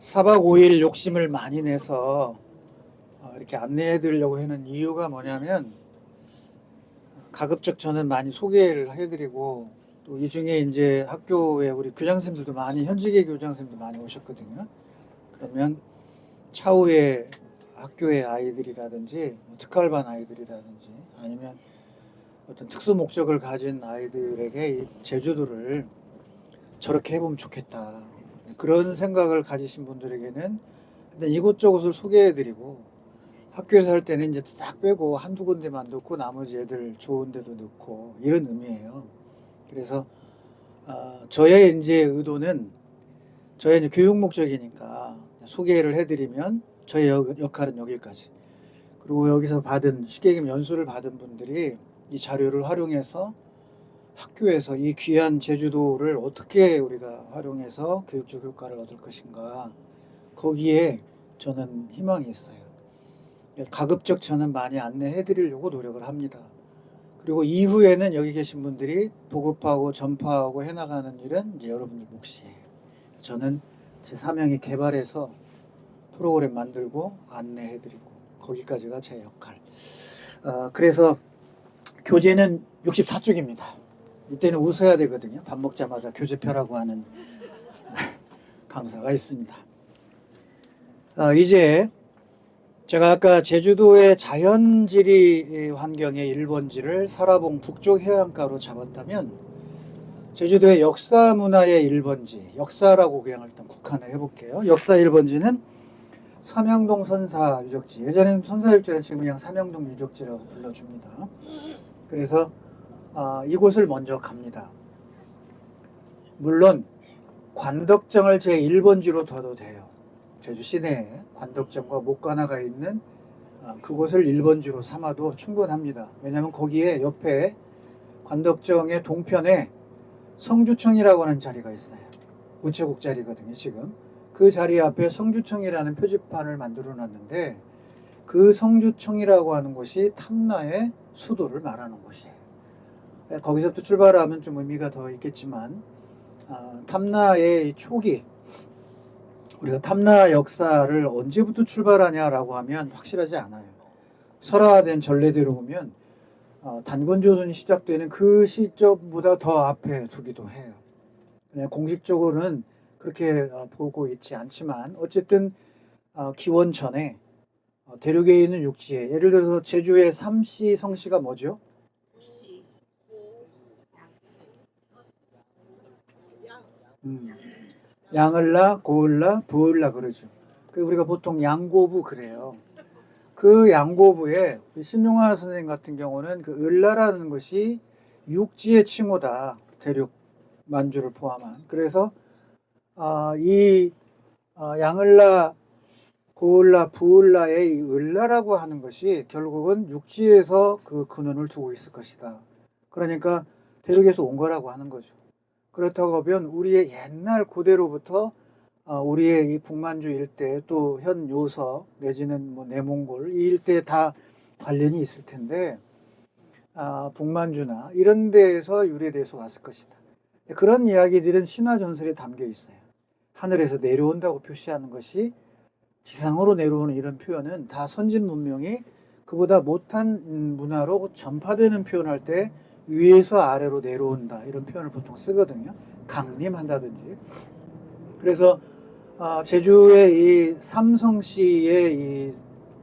4박 5일 욕심을 많이 내서 어, 이렇게 안내해 드리려고 하는 이유가 뭐냐면 가급적 저는 많이 소개를 해드리고 또 이 중에 이제 학교에 우리 교장선생님들도 많이 현직의 교장선생님도 많이 오셨거든요. 그러면 차후에 학교의 아이들이라든지 뭐 특활반 아이들이라든지 아니면 어떤 특수 목적을 가진 아이들에게 이 제주도를 저렇게 해보면 좋겠다. 그런 생각을 가지신 분들에게는 이곳저곳을 소개해드리고 학교에서 할 때는 이제 싹 빼고 한두 군데만 넣고 나머지 애들 좋은 데도 넣고 이런 의미예요. 그래서 어, 저의 이제 의도는 저의 이제 교육 목적이니까 소개를 해드리면 저의 역- 역할은 여기까지. 그리고 여기서 받은 쉽게 얘기하면 연수를 받은 분들이 이 자료를 활용해서 학교에서 이 귀한 제주도를 어떻게 우리가 활용해서 교육적 효과를 얻을 것인가 거기에 저는 희망이 있어요. 가급적 저는 많이 안내해 드리려고 노력을 합니다. 그리고 이후에는 여기 계신 분들이 보급하고 전파하고 해나가는 일은 여러분들 몫이에요. 저는 제 사명이 개발해서 프로그램 만들고 안내해 드리고 거기까지가 제 역할. 어, 그래서 교재는 64쪽입니다. 이때는 웃어야 되거든요. 밥 먹자마자 교재표라고 하는 강사가 있습니다. 어, 이제 제가 아까 제주도의 자연지리 환경의 1번지를 사라봉 북쪽 해안가로 잡았다면 제주도의 역사 문화의 1번지, 역사라고 그냥 일단 국한을 해볼게요. 역사 1번지는 삼양동 선사 유적지. 예전에는 선사 유적지는 지금 그냥 삼양동 유적지라고 불러줍니다. 그래서 아, 이곳을 먼저 갑니다. 물론 관덕정을 제 1번지로 둬도 돼요. 제주 시내에 관덕정과 목관화가 있는 아, 그곳을 1번지로 삼아도 충분합니다. 왜냐하면 거기에 옆에 관덕정의 동편에 성주청이라고 하는 자리가 있어요. 우체국 자리거든요, 지금. 그 자리 앞에 성주청이라는 표지판을 만들어 놨는데 그 성주청이라고 하는 곳이 탐나의 수도를 말하는 곳이에요. 네, 거기서부터 출발하면 좀 의미가 더 있겠지만 아, 탐나의 이 초기 우리가 탐나 역사를 언제부터 출발하냐라고 하면 확실하지 않아요. 설화된 전례대로 보면 어, 단군조선이 시작되는 그 시점보다 더 앞에 두기도 해요. 그냥 공식적으로는 그렇게 어, 보고 있지 않지만 어쨌든 어, 기원 전에 어, 대륙에 있는 육지에 예를 들어서 제주의 삼시 성씨가 뭐죠? 음, 양을라, 고을라, 부을라 그러죠. 그 우리가 보통 양고부 그래요. 그 양고부에 신용화 선생님 같은 경우는 그 을라라는 것이 육지의 칭호다. 대륙 만주를 포함한. 그래서 아, 이 아, 양을라, 고을라, 부을라의 이 을라라고 하는 것이 결국은 육지에서 그 근원을 두고 있을 것이다. 그러니까 대륙에서 온 거라고 하는 거죠. 그렇다고 하면 우리의 옛날 고대로부터 어, 우리의 이 북만주 일대 또 현 요서 내지는 뭐 내몽골 이 일대에 다 관련이 있을 텐데 아, 북만주나 이런 데에서 유래돼서 왔을 것이다. 그런 이야기들은 신화 전설에 담겨 있어요. 하늘에서 내려온다고 표시하는 것이 지상으로 내려오는 이런 표현은 다 선진 문명이 그보다 못한 음, 문화로 전파되는 표현할 때 위에서 아래로 내려온다 이런 표현을 보통 쓰거든요. 강림한다든지. 그래서 아, 제주의 이 삼성시의 이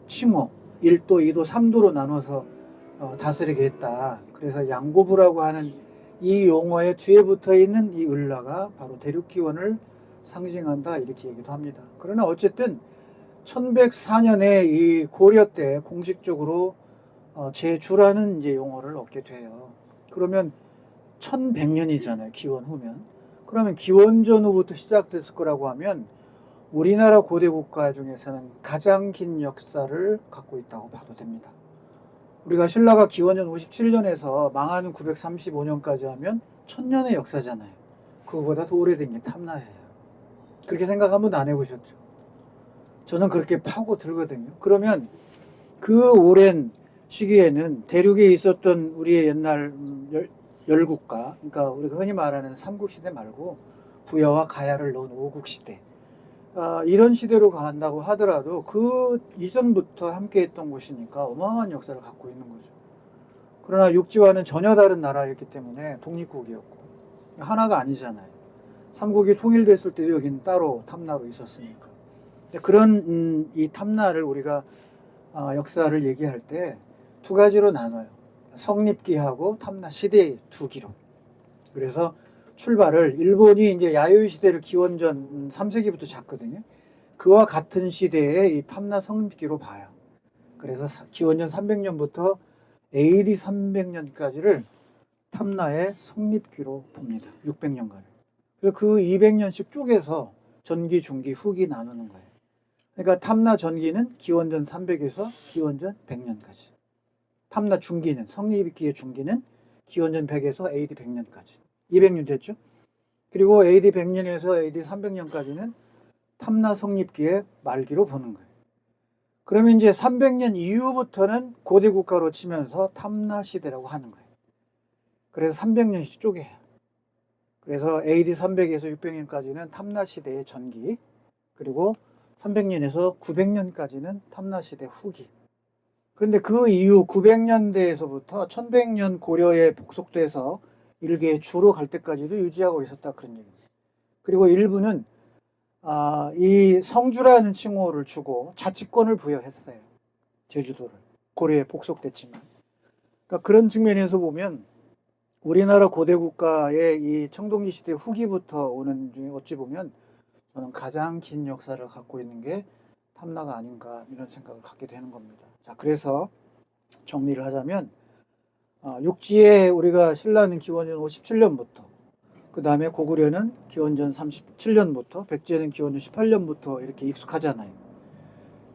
칭호 1도, 2도, 3도로 나눠서 어, 다스리게 했다. 그래서 양고부라고 하는 이 용어의 뒤에 붙어 있는 이 을라가 바로 대륙 기원을 상징한다 이렇게 얘기도 합니다. 그러나 어쨌든 1104년에 이 고려 때 공식적으로 어, 제주라는 이제 용어를 얻게 돼요. 그러면 1100년이잖아요. 기원 후면. 그러면 기원 전 후부터 시작됐을 거라고 하면 우리나라 고대 국가 중에서는 가장 긴 역사를 갖고 있다고 봐도 됩니다. 우리가 신라가 기원전 57년에서 망하는 935년까지 하면 천년의 역사잖아요. 그거보다 더 오래된 게 탐나예요. 그렇게 생각 한 번도 안 해보셨죠? 저는 그렇게 파고 들거든요. 그러면 그 오랜 시기에는 대륙에 있었던 우리의 옛날 음, 열, 열국가, 그러니까 우리가 흔히 말하는 삼국 시대 말고 부여와 가야를 넣은 오국 시대, 아, 이런 시대로 간다고 하더라도 그 이전부터 함께했던 곳이니까 어마어마한 역사를 갖고 있는 거죠. 그러나 육지와는 전혀 다른 나라였기 때문에 독립국이었고 하나가 아니잖아요. 삼국이 통일됐을 때도 여기는 따로 탐나로 있었으니까. 그런 음, 이 탐나를 우리가 아, 역사를 얘기할 때 두 가지로 나눠요. 성립기하고 탐나 시대의 두 기록. 그래서 출발을 일본이 이제 야요이 시대를 기원전 3세기부터 잡거든요. 그와 같은 시대의 이 탐나 성립기로 봐요. 그래서 사- 기원전 300년부터 AD 300년까지를 탐나의 성립기로 봅니다. 600년간. 그래서 그 200년씩 쪼개서 전기, 중기, 후기 나누는 거예요. 그러니까 탐나 전기는 기원전 300에서 기원전 100년까지. 탐나 중기는 성립기의 중기는 기원전 100에서 AD 100년까지. 200년 됐죠? 그리고 AD 100년에서 AD 300년까지는 탐나 성립기의 말기로 보는 거예요. 그러면 이제 300년 이후부터는 고대 국가로 치면서 탐나 시대라고 하는 거예요. 그래서 300년씩 쪼개요. 그래서 AD 300에서 600년까지는 탐나 시대의 전기, 그리고 300년에서 900년까지는 탐나 시대 후기. 그런데 그 이후 900년대에서부터 1100년 고려에 복속돼서 일개의 주로 갈 때까지도 유지하고 있었다 그런 얘기입니다. 그리고 일부는 아, 이 성주라는 칭호를 주고 자치권을 부여했어요. 제주도를 고려에 복속됐지만 그러니까 그런 측면에서 보면 우리나라 고대 국가의 이 청동기 시대 후기부터 오는 중에 어찌 보면 저는 가장 긴 역사를 갖고 있는 게 탐나가 아닌가 이런 생각을 갖게 되는 겁니다. 자, 그래서 정리를 하자면 아, 육지에 우리가 신라는 기원전 57년부터 그 다음에 고구려는 기원전 37년부터 백제는 기원전 18년부터 이렇게 익숙하잖아요.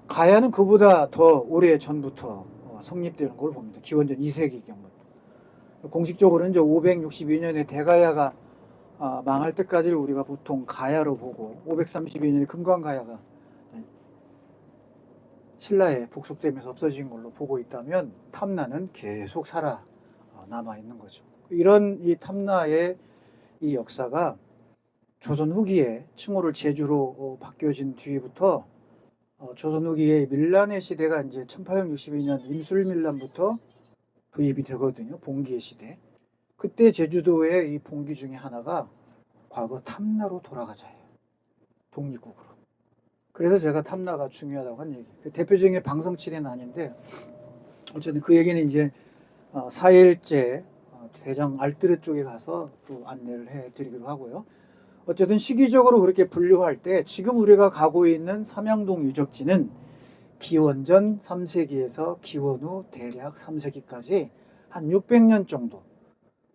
가야는 그보다 더 오래 전부터 어, 성립되는 걸 봅니다. 기원전 2세기 경부터. 공식적으로는 이제 562년에 대가야가 아, 망할 때까지를 우리가 보통 가야로 보고 532년에 금관가야가 신라에 복속되면서 없어진 걸로 보고 있다면 탐나는 계속 살아 어, 남아 있는 거죠. 이런 이 탐나의 이 역사가 조선 후기에 칭호를 제주로 어, 바뀌어진 뒤부터 어, 조선 후기의 밀란의 시대가 이제 1862년 임술밀란부터 도입이 되거든요. 봉기의 시대. 그때 제주도의 이 봉기 중에 하나가 과거 탐나로 돌아가자예요. 독립국으로. 그래서 제가 탐나가 중요하다고 한 얘기. 그 대표적인 게 방성칠은 아닌데 어쨌든 그 얘기는 이제 어, 4일째 대장 알뜨르 쪽에 가서 또 안내를 해드리기로 하고요. 어쨌든 시기적으로 그렇게 분류할 때 지금 우리가 가고 있는 삼양동 유적지는 기원전 3세기에서 기원 후 대략 3세기까지 한 600년 정도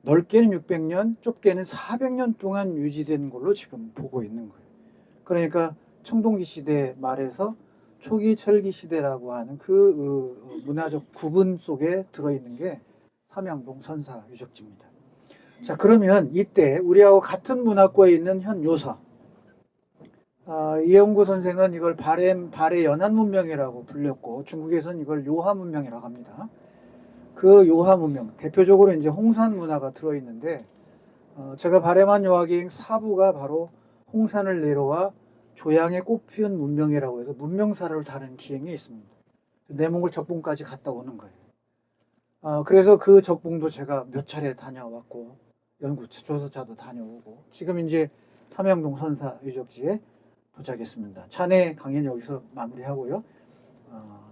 넓게는 600년, 좁게는 400년 동안 유지된 걸로 지금 보고 있는 거예요. 그러니까 청동기 시대 말에서 초기 철기 시대라고 하는 그 어, 문화적 구분 속에 들어있는 게 삼양동 선사 유적지입니다. 자 그러면 이때 우리하고 같은 문화권에 있는 현 요사 아, 이영구 선생은 이걸 발해 발해 연안 문명이라고 불렸고 중국에서는 이걸 요하 문명이라고 합니다. 그 요하 문명 대표적으로 이제 홍산 문화가 들어있는데 어, 제가 발해만 요하기행 사부가 바로 홍산을 내려와 조양의 꽃 피운 문명이라고 해서 문명사를 다룬 기행이 있습니다. 내몽골 적봉까지 갔다 오는 거예요. 어, 그래서 그 적봉도 제가 몇 차례 다녀왔고 연구차 조사차도 다녀오고 지금 이제 삼양동 선사 유적지에 도착했습니다. 차내 강연 여기서 마무리하고요. 어,